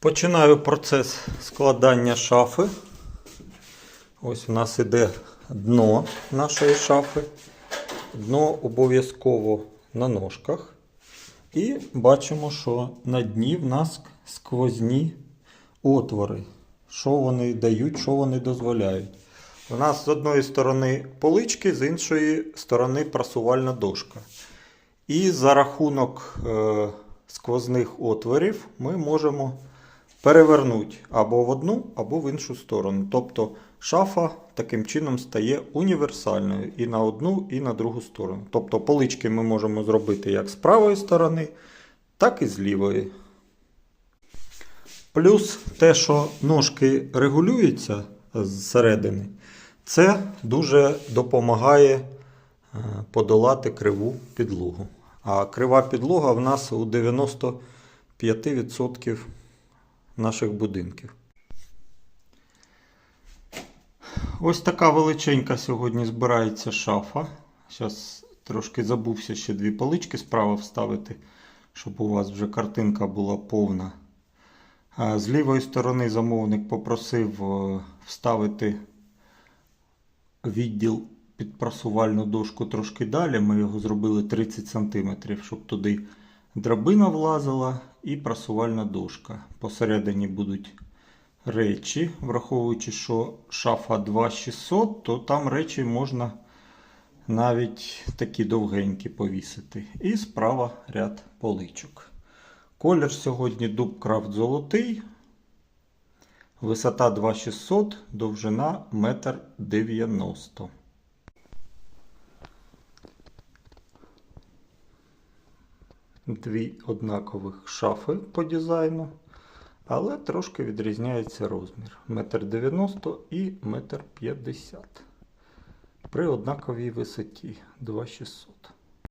Починаю процес складання шафи. Ось у нас іде дно нашої шафи. Дно обов'язково на ножках. І бачимо, що на дні в нас сквозні отвори. Що вони дають, що вони дозволяють. У нас з одної сторони полички, з іншої сторони прасувальна дошка. І за рахунок е, сквозних отворів ми можемо перевернути або в одну, або в іншу сторону. Тобто шафа таким чином стає універсальною і на одну, і на другу сторону. Тобто полички ми можемо зробити як з правої сторони, так і з лівої. Плюс те, що ножки регулюються зсередини, це дуже допомагає е, подолати криву підлогу. А крива підлога в нас у 95% наших будинків. Ось така величенька сьогодні збирається шафа. Зараз трошки забувся ще дві полички справа вставити, щоб у вас вже картинка була повна. З лівої сторони замовник попросив е, вставити відділ під прасувальну дошку трошки далі. Ми його зробили 30 см, щоб туди драбина влазила і прасувальна дошка. Посередині будуть речі, враховуючи, що шафа 2600, то там речі можна навіть такі довгенькі повісити. І справа ряд поличок. Колір сьогодні дубкрафт золотий. Висота 2600, довжина 1,90 м. Дві однакових шафи по дизайну, але трошки відрізняється розмір. 1,90 м і 1,50 м. При однаковій висоті 2600.